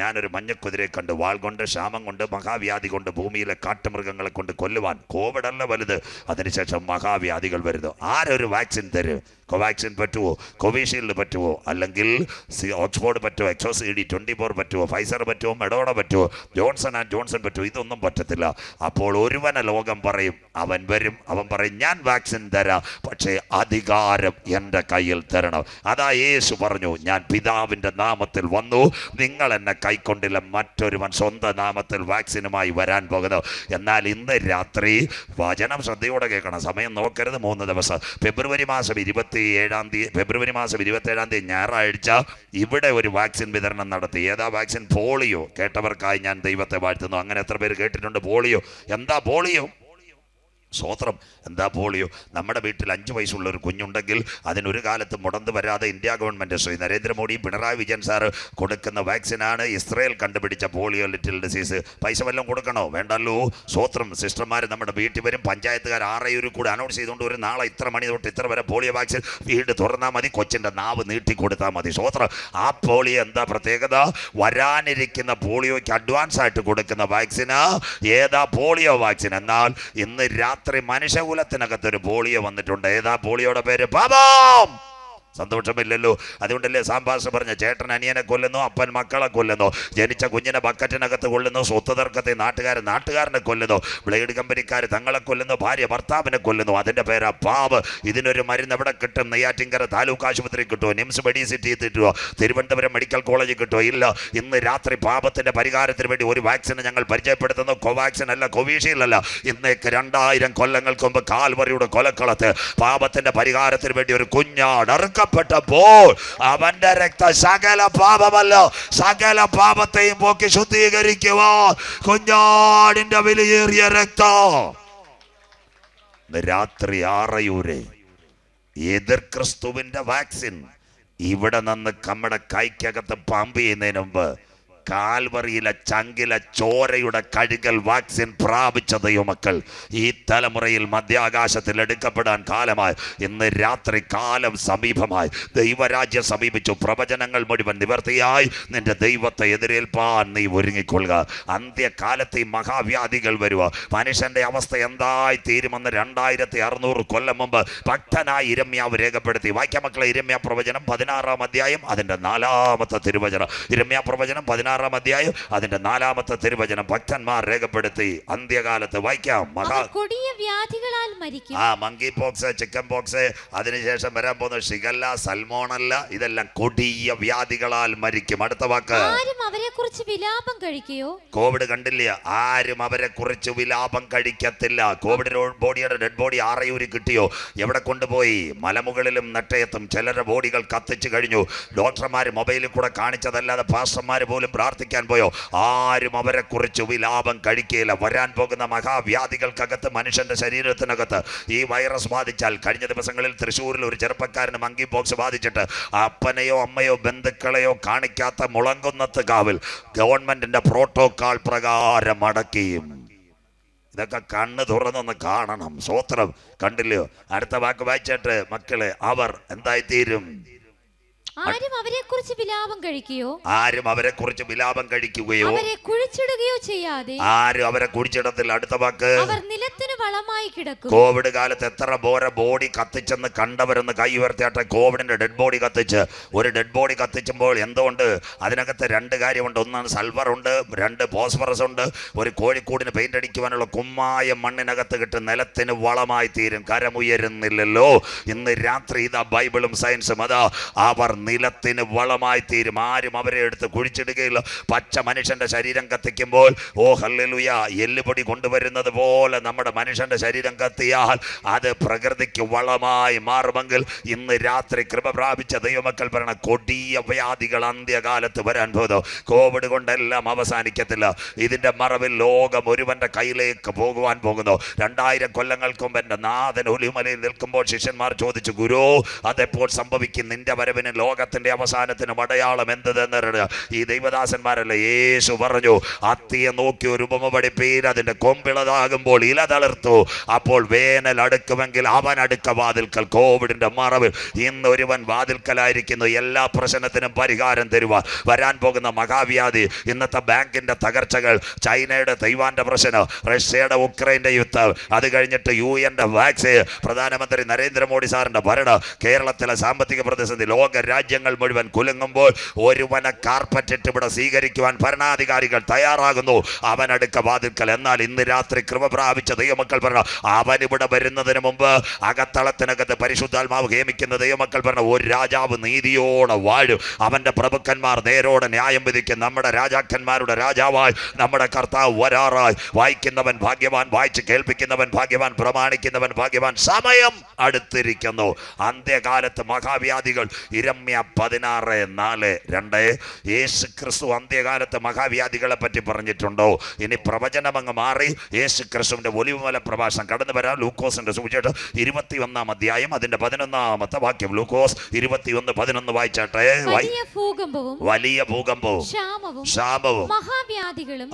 ഞാനൊരു മഞ്ഞക്കുതിരയെ കണ്ട്. വാൾ കൊണ്ട് ക്ഷാമം കൊണ്ട് മഹാവ്യാധി കൊണ്ട് ഭൂമിയിലെ കാട്ടുമൃഗങ്ങളെ കൊണ്ട് കൊല്ലുവാൻ കോവിഡല്ല വലുത്. അതിനുശേഷം മഹാവ്യാധികൾ വരുന്നു. ആരൊരു വാക്സിൻ തരും? കോവാക്സിൻ പറ്റുമോ കോവിഷീൽഡ് പറ്റുമോ അല്ലെങ്കിൽ ഓക്സ്ഫോർഡ് പറ്റുമോ എക്സോ സി ഡി ട്വന്റി ഫോർ പറ്റുമോ ഫൈസർ പറ്റുമോ മെഡോണ പറ്റുമോ ജോൺസൺ ആൻഡ് ജോൺസൺ പറ്റുമോ ഇതൊന്നും പറ്റത്തില്ല. അപ്പോൾ ഒരുവന ലോകം പറയും അവൻ വരും. അവൻ പറയും ഞാൻ വാക്സിൻ തരാം. പക്ഷേ അധികാരം എന്റെ കയ്യിൽ തരണം. അതാ യേശു പറഞ്ഞു ഞാൻ പിതാവിന്റെ നാമത്തിൽ വന്നു. നിങ്ങൾ എന്നെ കൈക്കൊണ്ടില്ല. മറ്റൊരുവൻ സ്വന്തം നാമത്തിൽ വാക്സിനുമായി വരാൻ പോകുന്നു. എന്നാൽ ഇന്ന് രാത്രി വചനം ശ്രദ്ധയോടെ കേൾക്കണം. സമയം നോക്കരുത്. മൂന്ന് ദിവസം. ഫെബ്രുവരി മാസം ഇരുപത്തി ഏഴാം തീയതി ഫെബ്രുവരി മാസം ഇരുപത്തി ഏഴാം തീയതി ഞായറാഴ്ച ഇവിടെ ഒരു വാക്സിൻ വിതരണം നടത്തി. ഏതാ വാക്സിൻ? പോളിയോ. കേട്ടവർക്കായി ഞാൻ ദൈവത്തെ വാഴ്ത്തുന്നു. അങ്ങനെ എത്ര പേര് കേട്ടിട്ടുണ്ട്? പോളിയോ. എന്താ പോളിയോ? സ്വോത്രം. എന്താ പോളിയോ? നമ്മുടെ വീട്ടിൽ അഞ്ച് വയസ്സുള്ള ഒരു കുഞ്ഞുണ്ടെങ്കിൽ അതിനൊരു കാലത്ത് മുടന്ത് വരാതെ India government Shri Narendra Modi Pinarayi Vijayan sir കൊടുക്കുന്ന വാക്സിനാണ് ഇസ്രയേൽ കണ്ടുപിടിച്ച പോളിയോ ലിറ്റിൽ ഡിസീസ്. പൈസ വല്ലതും കൊടുക്കണോ? വേണ്ടല്ലോ. സ്വോത്രം. സിസ്റ്റർമാർ നമ്മുടെ വീട്ടിൽ വരും. പഞ്ചായത്തുകാർ ആറയൂരിൽ കൂടി അനൗൺസ് ചെയ്തുകൊണ്ട് ഒരു നാളെ ഇത്ര മണി തൊട്ട് ഇത്ര വരെ പോളിയോ വാക്സിൻ വീട് തുറന്നാൽ മതി. കൊച്ചിന്റെ നാവ് നീട്ടി കൊടുത്താൽ മതി. സ്വോത്രം. ആ പോളിയോ എന്താ പ്രത്യേകത? വരാനിരിക്കുന്ന പോളിയോയ്ക്ക് അഡ്വാൻസ് ആയിട്ട് കൊടുക്കുന്ന വാക്സിന് ഏതാ പോളിയോ വാക്സിൻ എന്നാൽ ഇന്ന് രാത്രി മനുഷ്യകുലത്തിനകത്തൊരു പോളിയോ വന്നിട്ടുണ്ട്. ഏതാ പോളിയോയുടെ പേര്? പാപം സന്തോഷമില്ലല്ലോ. അതുകൊണ്ടല്ലേ സാമ്പാസ് പറഞ്ഞ ചേട്ടൻ അനിയനെ കൊല്ലുന്നു അപ്പൻ മക്കളെ കൊല്ലുന്നു ജനിച്ച കുഞ്ഞിനെ ബക്കറ്റിനകത്ത് കൊല്ലുന്നു സ്വത്ത് തർക്കത്തെ നാട്ടുകാരൻ നാട്ടുകാരനെ കൊല്ലുന്നു ബ്ലേഡ് കമ്പനിക്കാർ തങ്ങളെ കൊല്ലുന്നു ഭാര്യ ഭർത്താവിനെ കൊല്ലുന്നു അതിന്റെ പേരാ പാവ്. ഇതിനൊരു മരുന്ന് എവിടെ കിട്ടും? നെയ്യാറ്റിങ്കര താലൂക്ക് ആശുപത്രി കിട്ടുമോ നിംസ് മെഡിസിറ്റി കിട്ടുമോ തിരുവനന്തപുരം മെഡിക്കൽ കോളേജ് കിട്ടുമോ ഇല്ല. ഇന്ന് രാത്രി പാപത്തിന്റെ പരിഹാരത്തിന് വേണ്ടി ഒരു വാക്സിൻ ഞങ്ങൾ പരിചയപ്പെടുത്തുന്നു. കോവാക്സിൻ അല്ല കോവിഷീൽഡ് അല്ല. ഇന്നേക്ക് രണ്ടായിരം കൊല്ലങ്ങൾക്ക് മുമ്പ് കാൽവറിയുടെ കൊലക്കളത്ത് പാപത്തിന്റെ പരിഹാരത്തിന് വേണ്ടി ഒരു കുഞ്ഞാട് അറുക്കപ്പെട്ടപ്പോൾ അവന്റെ രക്ത സകല പാപമല്ല. സകല പാപത്തെയും പോക്കി ശുദ്ധീകരിക്കുവാൻ കുഞ്ഞാടിന്റെ വിലയേറിയ രക്തം. രാത്രി ആറയൂരെ എതിർ ക്രിസ്തുവിന്റെ വാക്സിൻ ഇവിടെ നിന്ന് നമ്മുടെ കൈക്കകത്ത് പമ്പ് ചെയ്യുന്നതിന് മുമ്പ് കാൽവറിയിലെ ചങ്കിലെ ചോരയുടെ കഴുകൽ വാക്സിൻ പ്രാപിച്ച ദൈവമക്കൾ ഈ തലമുറയിൽ മധ്യാകാശത്തിൽ എടുക്കപ്പെടാൻ കാലമായി. ഇന്ന് രാത്രി കാലം സമീപമായി. ദൈവരാജ്യം സമീപിച്ചു. പ്രവചനങ്ങൾ മുഴുവൻ നിവർത്തിയായി. നിന്റെ ദൈവത്തെ എതിരേൽപ്പാൻ നീ ഒരുങ്ങിക്കൊള്ളുക. അന്ത്യകാലത്ത് ഈ മഹാവ്യാധികൾ വരുക. മനുഷ്യന്റെ അവസ്ഥ എന്തായി തീരുമെന്ന് രണ്ടായിരത്തി അറുന്നൂറ് കൊല്ലം മുമ്പ് ഭക്തനായി ഇരമ്യാവ് രേഖപ്പെടുത്തി. വാക്യമക്കളെ ഇരമ്യ പ്രവചനം പതിനാറാം അധ്യായം അതിന്റെ നാലാമത്തെ തിരുവചനം. ഇരമ്യ പ്രവചനം പതിനാറാം അധ്യായം അതിന്റെ നാലാമത്തെ തിരുവചനം ഭക്തന്മാർ രേഖപ്പെടുത്തി അന്ത്യകാലത്ത് വായിക്കാം. മഹാ കൊടിയ വ്യാധികളാൽ മരിക്കും. ആ മങ്കി പോക്സ് ചിക്കൻ പോക്സ് അതിനുശേഷം വരാൻ പോകുന്ന ഷിഗല്ല സൽമോണല്ല ഇതെല്ലാം കൊടിയ വ്യാധികളാൽ മരിക്കും. അടുത്ത വാക്ക്. ആരും അവരെ കുറിച്ച് വിലാപം കഴിക്കുകയോ കോവിഡ് കണ്ടില്ല. ആരും അവരെ കുറിച്ച് വിലാപം കഴിക്കത്തില്ല. കോവിഡ് ബോഡിയുടെ ഡെഡ് ബോഡി ആറയൂരി കിട്ടിയോ? എവിടെ കൊണ്ടുപോയി? മലമുകളിലും നെട്ടയത്തും ചിലരുടെ ബോഡികൾ കത്തിച്ചു കഴിഞ്ഞു. ഡോക്ടർമാർ മൊബൈലിൽ കൂടെ കാണിച്ചതല്ലാതെ പാസ്റ്റർമാർ പോലും പ്രാർത്ഥിക്കാൻ പോയോ? ആരും അവരെ കുറിച്ച് വിലാപം കഴിക്കുകയില്ല വരാൻ പോകുന്ന മഹാവ്യാധികൾക്കകത്ത് മനുഷ്യന്റെ ശരീരത്തിനകത്ത് ഈ വൈറസ് ബാധിച്ചാൽ കഴിഞ്ഞ ദിവസങ്ങളിൽ തൃശ്ശൂരിൽ ഒരു ചെറുപ്പക്കാരന് മങ്കി ബോക്സ് ബാധിച്ചിട്ട് അപ്പനെയോ അമ്മയോ ബന്ധുക്കളെയോ കാണിക്കാത്ത മുളങ്കുന്നത്ത് കാവിൽ ഗവൺമെന്റിന്റെ പ്രോട്ടോകോൾ പ്രകാരം അടക്കിയും. ഇതൊക്കെ കണ്ണ് തുറന്നൊന്ന് കാണണം. സ്വോത്രം കണ്ടില്ലയോ? അടുത്ത വാക്ക് വായിച്ചിട്ട് മക്കളെ അവർ എന്തായിത്തീരും? ആരും അവരെ കുറിച്ച് വിലാപം കഴിക്കുകയോ ആരും അവരെ കുറിച്ച് വിലാപം കഴിക്കുകയോ അവരെ കുഴിച്ചിടുകയോ ചെയ്യാതെ ആരും അവരെ കുഴിച്ചിടത്തിൽ അടുത്ത വാക്ക്. അവർ നിലത്തിന് വളമായി കിടക്കും കോവിഡ് കാലത്ത് എത്ര പോര ബോഡി കത്തിച്ചെന്ന് കണ്ടവരെന്ന് കൈ ഉയർത്തിയാട്ടെ കോവിഡിന്റെ ഡെഡ് ബോഡി കത്തിച്ച്. ഒരു ഡെഡ് ബോഡി കത്തിച്ചുമ്പോൾ എന്തുകൊണ്ട്? അതിനകത്ത് രണ്ട് കാര്യമുണ്ട്. ഒന്നാണ് സൾഫർ ഉണ്ട് രണ്ട് ഫോസ്ഫറസ് ഉണ്ട്. ഒരു കോഴിക്കൂടിന് പെയിന്റ് അടിക്കുവാനുള്ള കുമ്മായ മണ്ണിനകത്ത് കിട്ടും നിലത്തിന് വളമായി തീരും. കരമുയരുന്നില്ലല്ലോ. ഇന്ന് രാത്രി ഇതാ ബൈബിളും സയൻസും. അതാ അവർ നിലത്തിന് വളമായി തീരും. ആരും അവരെ എടുത്ത് കുഴിച്ചിടുകയില്ല. പച്ച മനുഷ്യന്റെ ശരീരം കത്തിക്കുമ്പോൾ ഓ ഹല്ലുയ എല്ലുപൊടി കൊണ്ടുവരുന്നത് പോലെ നമ്മുടെ മനുഷ്യന്റെ ശരീരം കത്തിയാൽ അത് പ്രകൃതിക്ക് വളമായി മാറുമെങ്കിൽ ഇന്ന് രാത്രി കൃപ പ്രാപിച്ച ദൈവമക്കൾ പറയണ കൊടിയ വ്യാധികൾ അന്ത്യകാലത്ത് വരാൻ പോകുന്നു കോവിഡ് കൊണ്ടെല്ലാം അവസാനിക്കത്തില്ല. ഇതിന്റെ മറവിൽ ലോകം ഒരുവന്റെ കയ്യിലേക്ക് പോകുവാൻ പോകുന്നു. രണ്ടായിരം കൊല്ലങ്ങൾക്ക് മുമ്പ് എന്റെ നാഥൻ ഒലിമലയിൽ നിൽക്കുമ്പോൾ ശിഷ്യന്മാർ ചോദിച്ചു ഗുരു അതെപ്പോൾ സംഭവിക്കും? നിന്റെ വരവിന് ലോകത്തിന്റെ അവസാനത്തിനും അടയാളം എന്തെന്നറിയ ഈ ദൈവദാസന്മാരല്ലേ യേശു പറഞ്ഞു അത്തിയെ നോക്കി ഒരു ഉപമ പഠിപ്പീൻ അതിന്റെ കൊമ്പിളതാകുമ്പോൾ ഇല തളിർത്തു. അപ്പോൾ വേനൽ അടുക്കുമെങ്കിൽ അവൻ അടുക്ക വാതിൽക്കൽ കോവിഡിന്റെ മറവിൽ. ഇന്ന് ഒരുവൻ വാതിൽക്കലായിരിക്കുന്നു എല്ലാ പ്രശ്നത്തിനും പരിഹാരം തരുവാൻ. വരാൻ പോകുന്ന മഹാവ്യാധി ഇന്നത്തെ ബാങ്കിന്റെ തകർച്ചകൾ ചൈനയുടെ തൈവാന്റെ പ്രശ്നം റഷ്യയുടെ ഉക്രൈന്റെ യുദ്ധം. അത് കഴിഞ്ഞിട്ട് യു എന്റെ വാക്സിൻ പ്രധാനമന്ത്രി നരേന്ദ്രമോദി സാറിന്റെ ഭരണം. കേരളത്തിലെ സാമ്പത്തിക പ്രതിസന്ധി ലോക രാജ്യങ്ങൾ മുഴുവൻ കുലുങ്ങുമ്പോൾ ഒരുവനെ കാർപ്പറ്റിട്ട് ഇവിടെ സ്വീകരിക്കുവാൻ ഭരണാധികാരികൾ തയ്യാറാകുന്നു. അവനടുക്ക വാതിൽക്കൽ എന്നാൽ ഇന്ന് രാത്രി കൃപ പ്രാപിച്ച ദൈവമക്കൾ പറഞ്ഞു അവൻ ഇവിടെ വരുന്നതിന് മുമ്പ് അകത്തളത്തിനകത്ത് പരിശുദ്ധാത്മാവ് ഹേമിക്കുന്ന ദൈവമക്കൾ പറഞ്ഞു ഒരു രാജാവ് നീതിയോടെ വാഴും. അവന്റെ പ്രഭുക്കന്മാർ നേരോടെ ന്യായം വിധിക്കും. നമ്മുടെ രാജാക്കന്മാരുടെ രാജാവായി നമ്മുടെ കർത്താവ് വരാറായി. വായിക്കുന്നവൻ ഭാഗ്യവാൻ വായിച്ച് കേൾപ്പിക്കുന്നവൻ ഭാഗ്യവാൻ പ്രമാണിക്കുന്നവൻ ഭാഗ്യവാൻ. സമയം അടുത്തിരിക്കുന്നു. അന്ത്യകാലത്ത് മഹാവ്യാധികൾ ഇരമ്യ പതിനാറ് നാല് രണ്ട്. യേശു ക്രിസ്തു അന്ത്യകാലത്ത് മഹാവ്യാധികളെ പറ്റി പറഞ്ഞിട്ടുണ്ടോ? ഇനി പ്രവചനം അങ്ങ് മാറി. യേശു ക്രിസ്തുവിന്റെ ഒലിവുമല പ്രഭാഷണം കടന്നു വരാൻ ലൂക്കോസിന്റെ സുവിശേഷം ഇരുപത്തി ഒന്നാം അധ്യായം അതിന്റെ പതിനൊന്നാമത്തെ വാക്യം. ലൂക്കോസ് ഇരുപത്തിയൊന്ന് പതിനൊന്ന് വായിച്ചാട്ടെ? വലിയ ഭൂകമ്പവും ക്ഷാമവും മഹാവ്യാധികളും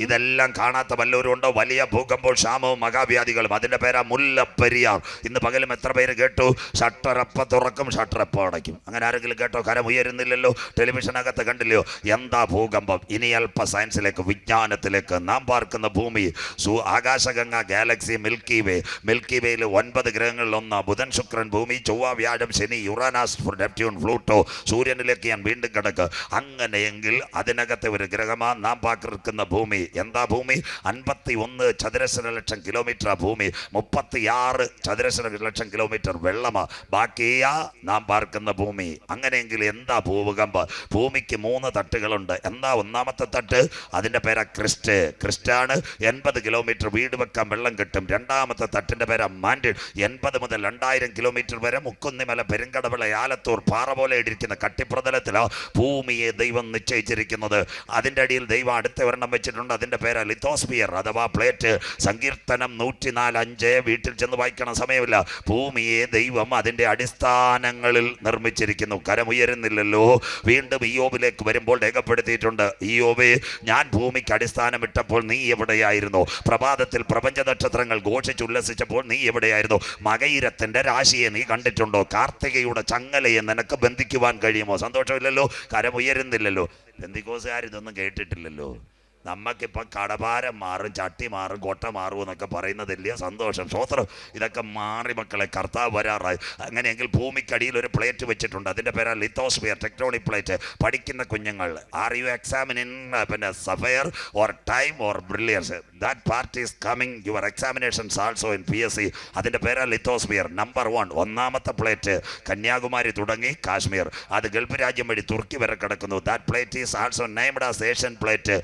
ഇതെല്ലാം കാണാത്ത വല്ലവരും ഉണ്ടോ? വലിയ ഭൂകമ്പവും ക്ഷാമവും മഹാവ്യാധികളും. അതിന്റെ പേരാ മുല്ലപ്പെരിയാർ. ഇന്ന് പകലും എത്ര പേര് കേട്ടു? ഷട്ടറപ്പ തുറക്കും ഷട്ടർ എപ്പ അടയ്ക്കും. അങ്ങനെ ആരെങ്കിലും കേട്ടോ? കരം ഉയരുന്നില്ലല്ലോ? ടെലിവിഷനകത്ത് കണ്ടില്ലയോ? എന്താ ഭൂകമ്പം? ഇനി അല്പ സയൻസിലേക്ക് വിജ്ഞാനത്തിലേക്ക് നാം പാർക്കുന്ന ഭൂമി സു- ആകാശഗംഗ ഗാലക്സി മിൽക്കി വേ. മിൽക്കി വേയിൽ ഒൻപത് ഗ്രഹങ്ങളിൽ ഒന്ന് ബുധൻ ശുക്രൻ ഭൂമി ചൊവ്വ വ്യാഴം ശനി യുറാനാസ് നെപ്റ്റ്യൂൺ ഫ്ലൂട്ടോ സൂര്യനിലേക്ക് ഞാൻ വീണ്ടും കിടക്ക്. അങ്ങനെയെങ്കിൽ അതിനകത്തെ ഒരു ഗ്രഹമാണ് നാം പാർക്കുന്ന ഭൂമി. എന്താ ഭൂമി? അൻപത്തി ഒന്ന് ചതുരശ്ര ലക്ഷം കിലോമീറ്റർ ഭൂമി. മുപ്പത്തിയാറ് ചതുരശ്ര ലക്ഷം കിലോമീറ്റർ വെള്ളമാണ് ബാക്കിയാ നാം പാർക്കുന്ന ഭൂമി. അങ്ങനെയെങ്കിൽ എന്താ ഭൂകമ്പ്? ഭൂമിക്ക് മൂന്ന് തട്ടുകളുണ്ട്. എന്താ ഒന്നാമത്തെ തട്ട്? അതിന്റെ പേരാ ക്രിസ്റ്റ്. ക്രിസ്റ്റാണ് എൺപത് കിലോമീറ്റർ വീട് വെക്കാൻ വെള്ളം കിട്ടും. രണ്ടാമത്തെ തട്ടിന്റെ പേരാ മാൻഡിൽ. എൺപത് മുതൽ രണ്ടായിരം കിലോമീറ്റർ വരെ മുക്കുന്നിമല പെരുങ്കടവിള ആലത്തൂർ പാറ പോലെ ഇടിക്കുന്ന കട്ടിപ്രതലത്തിലാണ് ഭൂമിയെ ദൈവം നിശ്ചയിച്ചിരിക്കുന്നത്. അതിന്റെ അടിയിൽ ദൈവം അടുത്ത ഒരെണ്ണം വെച്ചിട്ടുണ്ട്. അതിന്റെ പേരാ ലിത്തോസ്ഫിയർ അഥവാ പ്ലേറ്റ്. സങ്കീർത്തനം നൂറ്റിനാല് അഞ്ച്. വീട്ടിൽ ചെന്ന് വായിക്കണം സമയമില്ല. ഭൂമിയെ ദൈവം അതിന്റെ അടിസ്ഥാനങ്ങളിൽ നിർമ്മിച്ചിരിക്കുന്നു. കരമുയരുന്നില്ലല്ലോ വീണ്ടും ഇയോബിലേക്ക് വരുമ്പോൾ രേഖപ്പെടുത്തിയിട്ടുണ്ട് ഇയോബേ ഞാൻ ഭൂമിക്ക് അടിസ്ഥാനമിട്ടപ്പോൾ നീ എവിടെയായിരുന്നു? പ്രഭാതത്തിൽ പ്രപഞ്ച നക്ഷത്രങ്ങൾ ഘോഷിച്ചുല്ലസിച്ചപ്പോൾ നീ എവിടെയായിരുന്നു? മകയിരത്തിന്റെ രാശിയെ നീ കണ്ടിട്ടുണ്ടോ? കാർത്തികയുടെ ചങ്ങലയെ നിനക്ക് ബന്ധിക്കുവാൻ കഴിയുമോ? സന്തോഷമില്ലല്ലോ. കരമുയരുന്നില്ലല്ലോ ബന്ധിക്കോസുകാർ ഇതൊന്നും കേട്ടിട്ടില്ലല്ലോ. നമുക്കിപ്പം കടഭാരം മാറും ചട്ടി മാറും കൊട്ട മാറും എന്നൊക്കെ പറയുന്നതില്ല സന്തോഷം. സ്വോത്രം ഇതൊക്കെ മാറി മക്കളെ കർത്താവ് വരാറായി. അങ്ങനെയെങ്കിൽ ഭൂമിക്കടിയിൽ ഒരു പ്ലേറ്റ് വെച്ചിട്ടുണ്ട്. അതിന്റെ പേരാ ലിത്തോസ്ഫിയർ ടെക്നോണിക് പ്ലേറ്റ് പഠിക്കുന്ന കുഞ്ഞുങ്ങൾ. ആർ യു എക്സാമിനിങ് പിന്നെ sapphire or time or brilliance that part is coming your examinations also in P S C അതിന്റെ പേരാ ലിത്തോസ്ഫിയർ നമ്പർ വൺ ഒന്നാമത്തെ പ്ലേറ്റ് കന്യാകുമാരി തുടങ്ങി കാശ്മീർ. അത് ഗൾഫ് രാജ്യം വഴി തുർക്കി വരെ കിടക്കുന്നു. That plate is also named as Asian plate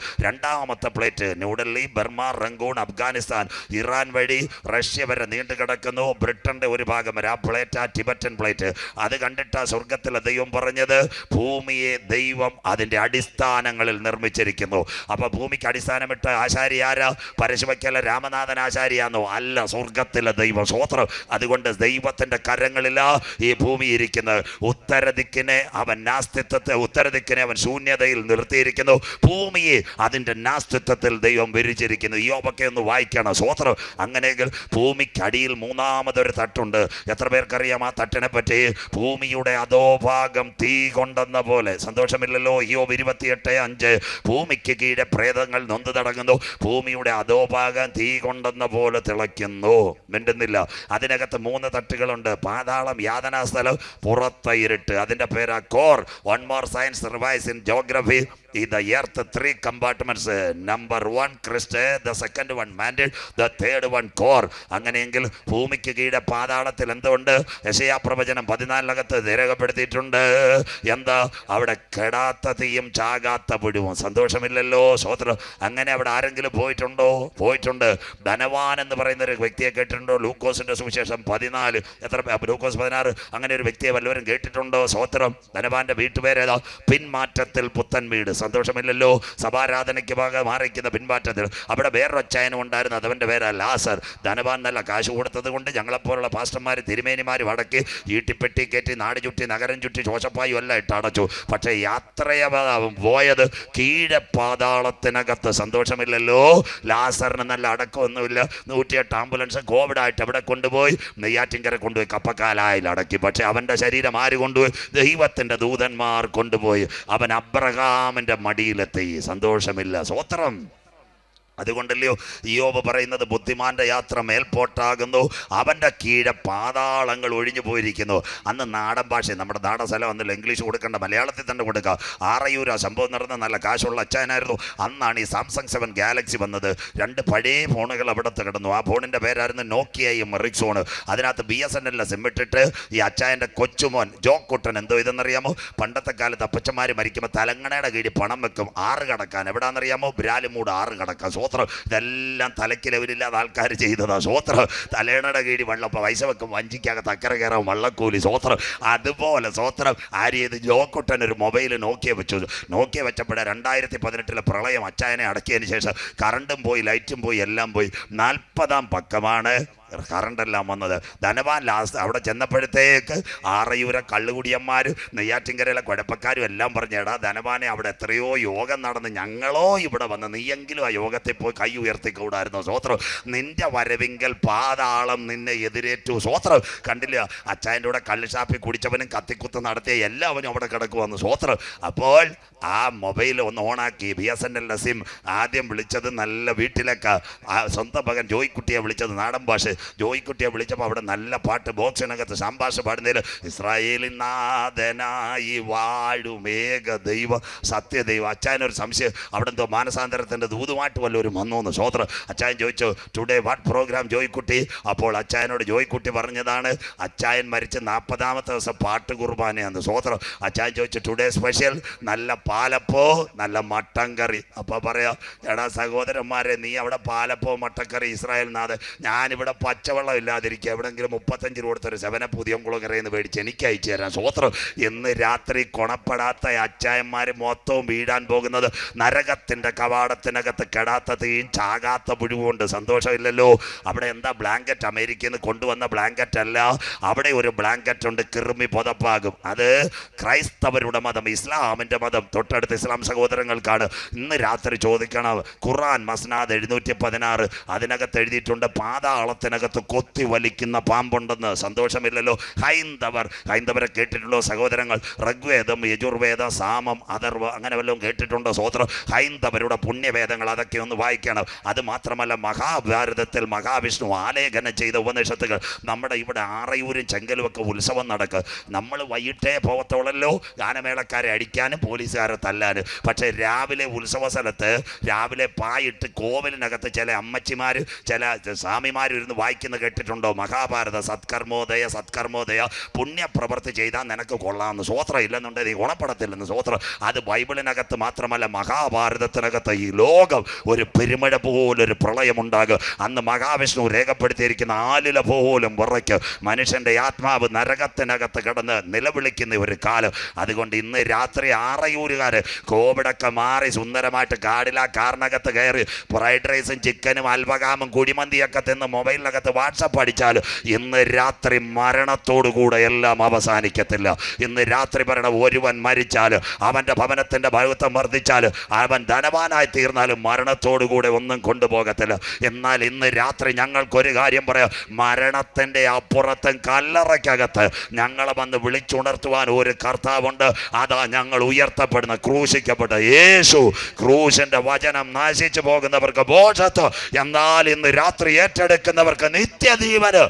രണ്ടാമത്തെ plate. New Delhi Burma Rangoon Afghanistan. Iran വഴി റഷ്യ വരെ നീണ്ടു കിടക്കുന്നു. ബ്രിട്ടന്റെ ഒരു ഭാഗം വരെ. ആ പ്ലേറ്റ് ആ ടിബറ്റൻ പ്ലേറ്റ്. അത് കണ്ടിട്ട് സ്വർഗത്തിലെ ദൈവം പറഞ്ഞത് ഭൂമിയെ ദൈവം അതിന്റെ അടിസ്ഥാനങ്ങളിൽ നിർമ്മിച്ചിരിക്കുന്നു. അപ്പൊ ഭൂമിക്ക് അടിസ്ഥാനമിട്ട് ആശാരി ആരാ? പരശുവയ്ക്കല രാമനാഥൻ ആശാരിയാന്നോ? അല്ല സ്വർഗത്തിലെ ദൈവം. സ്വോത്രം അതുകൊണ്ട് ദൈവത്തിന്റെ കരങ്ങളില ഈ ഭൂമി ഇരിക്കുന്നത്. ഉത്തരദിക്കിനെ അവൻ നാസ്തിത്വത്തെ ഉത്തരദിക്കിനെ അവൻ ശൂന്യതയിൽ നിർത്തിയിരിക്കുന്നു. ഭൂമിയെ അതിന്റെ നാസ്തിത്വത്തിൽ ദൈവം വിരിച്ചിരിക്കുന്നു. യോബൊക്കെ ഒന്ന് വായിക്കണം. സ്വോത്രം അങ്ങനെയെങ്കിൽ ഭൂമിക്കടിയിൽ മൂന്നാമതൊരു തട്ടുണ്ട്. എത്ര പേർക്കറിയാം ആ തട്ടിനെ പറ്റി ഭൂമിയുടെ അധോഭാഗം തീ കൊണ്ടെന്ന പോലെ. സന്തോഷമില്ലല്ലോ യോബ് ഇരുപത്തിയെട്ട് അഞ്ച്. ഭൂമിക്ക് കീഴെ പ്രേതങ്ങൾ നൊന്ത് തടങ്ങുന്നു. ഭൂമിയുടെ അധോഭാഗം തീ കൊണ്ടെന്ന പോലെ തിളയ്ക്കുന്നു. മിണ്ടുന്നില്ല. അതിനകത്ത് മൂന്ന് തട്ടുകളുണ്ട്. പാതാളം യാതനാസ്ഥലം പുറത്തെ ഇരുട്ട്. അതിന്റെ പേരാ core. One more science revise in geography. ഈ the earth three compartments number one crust the second one mantled the third one core അങ്ങനെയെങ്കിൽ ഭൂമിക്ക് കീഴെ പാതാളത്തിൽ എന്തുണ്ട്? യശയാ പ്രവചനം പതിനാലിനകത്ത് രേഖപ്പെടുത്തിയിട്ടുണ്ട് എന്താ? അവിടെ കെടാത്ത തീയും ചാകാത്ത പുഴുവും സന്തോഷമില്ലല്ലോ സ്വോത്രം അങ്ങനെ അവിടെ ആരെങ്കിലും പോയിട്ടുണ്ടോ? പോയിട്ടുണ്ട്. ധനവാൻ എന്ന് പറയുന്ന ഒരു വ്യക്തിയെ കേട്ടിട്ടുണ്ടോ? ലൂക്കോസിന്റെ സുവിശേഷം പതിനാല്. എത്ര ലൂക്കോസ് പതിനാറ്. അങ്ങനെ ഒരു വ്യക്തിയെ വല്ലവരും കേട്ടിട്ടുണ്ടോ സ്വോത്രം ധനവാന്റെ വീട്ടുപേരേതാ പിന്മാറ്റത്തിൽ പുത്തൻ വീട്. സന്തോഷമില്ലല്ലോ. സഭാരാധനയ്ക്ക് മാറിക്കുന്ന പിൻമാറ്റത്തിൽ അവിടെ വേറൊച്ചായനും ഉണ്ടായിരുന്നു. അതവന്റെ പേരാ ലാസർ. ധനവാൻ നല്ല കാശ് കൊടുത്തത് കൊണ്ട് ഞങ്ങളെപ്പോലുള്ള പാസ്റ്റർമാർ തിരുമേനിമാർ വടക്ക് ഈട്ടിപ്പെട്ടി കയറ്റി നാട് ചുറ്റി നഗരം ചുറ്റി ശോശപ്പായും എല്ലാം ഇട്ട് അടച്ചു. പക്ഷേ യാത്രയ പോയത് കീഴപ്പാതാളത്തിനകത്ത്. സന്തോഷമില്ലല്ലോ. ലാസറിന് നല്ല അടക്കമൊന്നുമില്ല. നൂറ്റിയെട്ട് ആംബുലൻസ് കോവിഡായിട്ട് അവിടെ കൊണ്ടുപോയി. നെയ്യാറ്റിങ്കര കൊണ്ടുപോയി. കപ്പക്കാലായിൽ അടക്കി. പക്ഷേ അവന്റെ ശരീരം ആര് കൊണ്ടുപോയി? ദൈവത്തിന്റെ ദൂതന്മാർ കൊണ്ടുപോയി. അവൻ അബ്രഹാമിന്റെ മടിയിലെത്തി. സന്തോഷമില്ല. സ്വോത്രം അതുകൊണ്ടല്ലയോ? യോബ് പറയുന്നത് ബുദ്ധിമാന്റെ യാത്ര മേൽപോട്ടാകുന്നു. അവന്റെ കീഴെ പാതാളങ്ങൾ ഒഴിഞ്ഞു പോയിരിക്കുന്നു. അന്ന് നാടൻ ഭാഷ നമ്മുടെ നാടൻ സ്ഥലം ഒന്നുമില്ല ഇംഗ്ലീഷ് കൊടുക്കേണ്ട മലയാളത്തിൽ തന്നെ കൊടുക്കുക ആറയൂര സംഭവം നടന്ന നല്ല കാശുള്ള അച്ഛനായിരുന്നു. അന്നാണ് ഈ സാംസങ് സെവൻ ഗാലക്സി വന്നത്. രണ്ട് പഴയ ഫോണുകൾ അവിടുത്തെ കിടന്നു. ആ ഫോണിന്റെ പേരായിരുന്നു നോക്കിയയും റിക്സോണ്. അതിനകത്ത് ബി എസ് എൻ എല്ലിലെ സിമ്മിട്ടിട്ട് ഈ അച്ചായന്റെ കൊച്ചുമോൻ ജോക്കുട്ടൻ എന്തോ ഇതെന്നറിയാമോ? പണ്ടത്തെ കാലത്ത് അപ്പച്ചന്മാർ മരിക്കുമ്പോൾ തലങ്ങണയുടെ കീഴിൽ പണം വെക്കും. ആറ് കടക്കാൻ. എവിടാന്നറിയാമോ? ബ്രാലിമൂട് ആറ് കടക്കാൻ. സ്വോത്രം ഇതെല്ലാം തലയ്ക്ക് ലെവലില്ലാതെ ആൾക്കാർ ചെയ്തതാണ് സ്വോത്രം തലേണയുടെ കീഴിൽ വെള്ളം ഇപ്പോൾ പൈസ വെക്കും വഞ്ചിക്കകത്ത് അക്കര കയറാൻ വള്ളക്കൂലി സ്വോത്രം അതുപോലെ സ്വോത്രം ആര്യത് ജോക്കുട്ടൻ ഒരു മൊബൈൽ നോക്കിയ വെച്ചു. നോക്കിയ വെച്ചപ്പോഴേ രണ്ടായിരത്തി പതിനെട്ടിലെ പ്രളയം അച്ചായനെ അടക്കിയതിന് ശേഷം കറണ്ടും പോയി ലൈറ്റും പോയി എല്ലാം പോയി. നാൽപ്പതാം പക്കമാണ്. കറണ്ടെല്ലാം വന്നത്. ധനവാൻ ലാസ്റ്റ് അവിടെ ചെന്നപ്പോഴത്തേക്ക് ആറയൂരെ കള്ളുകുടിയന്മാർ നെയ്യാറ്റിൻകരയിലെ കുഴപ്പക്കാരും എല്ലാം പറഞ്ഞു എടാ ധനവാനെ അവിടെ എത്രയോ യോഗം നടന്ന് ഞങ്ങളോ ഇവിടെ വന്ന് നീയെങ്കിലും ആ യോഗത്തിൽ പോയി കൈ ഉയർത്തിക്കൂടായിരുന്നു? സ്വോത്രം നിന്റെ വരവിങ്കൽ പാതാളം നിന്നെ എതിരേറ്റു. സ്വോത്രം കണ്ടില്ല അച്ചായന്റെ കൂടെ കള്ള് ഷാപ്പിൽ കുടിച്ചവനും കത്തിക്കുത്ത് നടത്തിയ എല്ലാവനും അവിടെ കിടക്കുവന്ന്. സ്വോത്രം അപ്പോൾ ആ മൊബൈൽ ഒന്ന് ഓണാക്കി ബി എസ് എൻ എല്ലിന്റെ സിം ആദ്യം വിളിച്ചത് നല്ല വീട്ടിലേക്ക് സ്വന്തം മകൻ ജോയിക്കുട്ടിയെ വിളിച്ചത് നാടൻ ഭാഷ ജോയിക്കുട്ടിയെ വിളിച്ചപ്പോൾ അവിടെ നല്ല പാട്ട് ബോക്സിനകത്ത് സംഭാഷ പാടുന്നതിൽ ഇസ്രായേലിൻ നാഥനായി വാഴുമേക ദൈവ സത്യദൈവം. അച്ചായനൊരു സംശയം അവിടെ എന്തോ മാനസാന്തരത്തിന്റെ ദൂതുമായിട്ട് വല്ലവരും വന്നു എന്ന് ശ്രോത്ര അച്ചായൻ ചോദിച്ചു ടുഡേ വാട്ട് പ്രോഗ്രാം ജോയിക്കുട്ടി? അപ്പോൾ അച്ചായനോട് ജോയിക്കുട്ടി പറഞ്ഞതാണ് അച്ചായൻ മരിച്ച നാൽപ്പതാമത്തെ ദിവസം പാട്ട് കുർബാനയാണ് സ്വോത്രം അച്ചായൻ ചോദിച്ചു ടുഡേ സ്പെഷ്യൽ നല്ല പാലപ്പോ? നല്ല മട്ടൻ കറി അപ്പോൾ പറയാം എടാ സഹോദരന്മാരെ നീ അവിടെ പാലപ്പോ മട്ടക്കറി ഇസ്രായേൽ നാഥ് ഞാനിവിടെ പച്ചവെള്ളം ഇല്ലാതിരിക്കുക. എവിടെങ്കിലും മുപ്പത്തഞ്ച് രൂപ കൊടുത്തൊരു ശവന പുതിയ കുളങ്ങരയിൽ നിന്ന് മേടിച്ച് എനിക്ക് അയച്ചു തരാം സ്വോത്രം ഇന്ന് രാത്രി കൊണപ്പെടാത്ത അച്ചായന്മാർ മൊത്തവും വീഴാൻ പോകുന്നത് നരകത്തിന്റെ കവാടത്തിനകത്ത് കെടാത്ത തീയും ചാകാത്ത പുഴുവുണ്ട് സന്തോഷമില്ലല്ലോ. അവിടെ എന്താ ബ്ലാങ്കറ്റ് അമേരിക്കയിൽ നിന്ന് കൊണ്ടുവന്ന ബ്ലാങ്കറ്റ് അല്ല. അവിടെ ഒരു ബ്ലാങ്കറ്റ് ഉണ്ട് കിറുമി പുതപ്പാകും. അത് ക്രൈസ്തവരുടെ മതം ഇസ്ലാമിന്റെ മതം. തൊട്ടടുത്ത് ഇസ്ലാം സഹോദരങ്ങൾക്കാണ്. ഇന്ന് രാത്രി ചോദിക്കണം. ഖുറാൻ മസ്നാദ് എഴുന്നൂറ്റി പതിനാറ് അതിനകത്ത് എഴുതിയിട്ടുണ്ട് പാതാളത്തിനകത്ത് കൊത്തി വലിക്കുന്ന പാമ്പുണ്ടെന്ന് സന്തോഷമില്ലല്ലോ. ഹൈന്ദവർ ഹൈന്ദവരെ കേട്ടിട്ടുള്ളോ സഹോദരങ്ങൾ? ഋഗ്വേദം യജുർവേദം സാമം അഥർവ അങ്ങനെ വല്ലതും കേട്ടിട്ടുണ്ടോ സോദരം ഹൈന്ദവരുടെ പുണ്യവേദങ്ങൾ അതൊക്കെ ഒന്ന് വായിക്കണം. അത് മാത്രമല്ല മഹാഭാരതത്തിൽ മഹാവിഷ്ണു ആലേഖനം ചെയ്ത ഉപനിഷത്തുകൾ. നമ്മുടെ ഇവിടെ ആറയൂരും ചെങ്കലും ഒക്കെ ഉത്സവം നടക്കുക നമ്മൾ വൈകിട്ടേ പോകത്തോളല്ലോ ഗാനമേളക്കാരെ അടിക്കാനും പോലീസുകാരെ തല്ലാനും. പക്ഷേ രാവിലെ ഉത്സവ സ്ഥലത്ത് രാവിലെ പായിട്ട് കോവിലിനകത്ത് ചില അമ്മച്ചിമാർ ചില സ്വാമിമാർ ഇരുന്ന് വായിക്കുന്ന കേട്ടിട്ടുണ്ടോ? മഹാഭാരത സത്കർമ്മോദയ സത്കർമ്മോദയ പുണ്യപ്രവർത്തി ചെയ്താൽ നിനക്ക് കൊള്ളാമെന്ന് സ്വോത്രം ഇല്ലെന്നുണ്ടെങ്കിൽ നീ ഗുണപ്പെടത്തില്ലെന്ന് സ്വോത്രം. അത് ബൈബിളിനകത്ത് മാത്രമല്ല മഹാഭാരതത്തിനകത്ത് ഈ ലോകം ഒരു പെരുമഴ പോലൊരു പ്രളയമുണ്ടാകും. അന്ന് മഹാവിഷ്ണു രേഖപ്പെടുത്തിയിരിക്കുന്ന ആലില പോലും വിറയ്ക്ക് മനുഷ്യന്റെ ആത്മാവ് നരകത്തിനകത്ത് കിടന്ന് നിലവിളിക്കുന്ന ഒരു കാലം. അതുകൊണ്ട് ഇന്ന് രാത്രി ആറയൂരുകാർ കോവിഡൊക്കെ മാറി സുന്ദരമായിട്ട് കാടില കാറിനകത്ത് കയറി ഫ്രൈഡ് റൈസും ചിക്കനും അൽവകാമും കുഴിമന്തിയൊക്കെ തിന്ന് മൊബൈലിനകത്ത് വാട്സപ്പ് അടിച്ചാൽ ഇന്ന് രാത്രി മരണത്തോടുകൂടെ എല്ലാം അവസാനിക്കത്തില്ല. ഇന്ന് രാത്രി മരണം ഒരുവൻ മരിച്ചാൽ അവന്റെ ഭവനത്തിന്റെ ഭൗത്വം വർദ്ധിച്ചാൽ അവൻ ധനവാനായി തീർന്നാലും മരണത്തോടുകൂടെ ഒന്നും കൊണ്ടുപോകത്തില്ല. എന്നാൽ ഇന്ന് രാത്രി ഞങ്ങൾക്കൊരു കാര്യം പറയാം. മരണത്തിന്റെ അപ്പുറത്തും കല്ലറയ്ക്കകത്ത് ഞങ്ങളെ വന്ന് വിളിച്ചുണർത്തുവാൻ ഒരു കർത്താവുണ്ട്. അതാ ഞങ്ങൾ ഉയർത്തപ്പെടുന്ന ക്രൂശിക്കപ്പെട്ട യേശു. ക്രൂശന്റെ വചനം നാശിച്ചു പോകുന്നവർക്ക് ബോധത്ത്. എന്നാൽ ഇന്ന് രാത്രി ഏറ്റെടുക്കുന്നവർക്ക് നിത്യജീവന്